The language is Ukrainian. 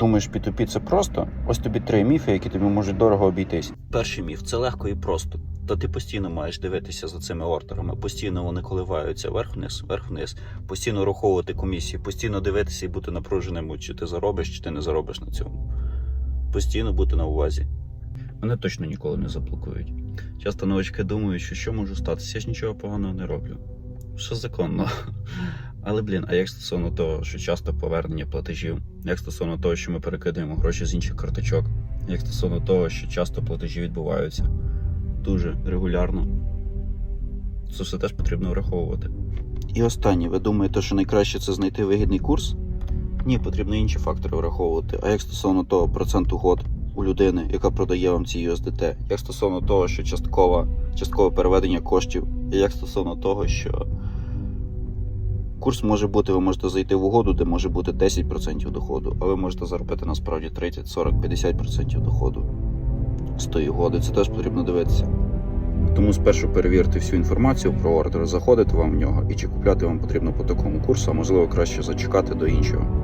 Думаєш, P2P це просто? Ось тобі три міфи, які тобі можуть дорого обійтись. Перший міф це легко і просто. Та ти постійно маєш дивитися за цими ордерами, постійно вони коливаються вверх-вниз, вверх-вниз, постійно раховувати комісії, постійно дивитися і бути напруженим, чи ти заробиш, чи ти не заробиш на цьому. Постійно бути на увазі. Мене точно ніколи не заблокують. Часто новачки думають, що що може статися, я ж нічого поганого не роблю. Все законно. Але блін, а як стосовно того, що часто повернення платежів, як стосовно того, що ми перекидаємо гроші з інших карточок, як стосовно того, що часто платежі відбуваються дуже регулярно, це все теж потрібно враховувати. І останнє, ви думаєте, що найкраще це знайти вигідний курс? Ні, потрібно інші фактори враховувати. А як стосовно того проценту год у людини, яка продає вам ці USDT, як стосовно того, що частково, часткове переведення коштів, і як стосовно того, що курс може бути, ви можете зайти в угоду, де може бути 10% доходу, а ви можете заробити насправді 30, 40, 50% доходу з тої угоди. Це теж потрібно дивитися. Тому спершу перевірте всю інформацію про ордер, заходити вам в нього і чи купляти вам потрібно по такому курсу, а можливо краще зачекати до іншого.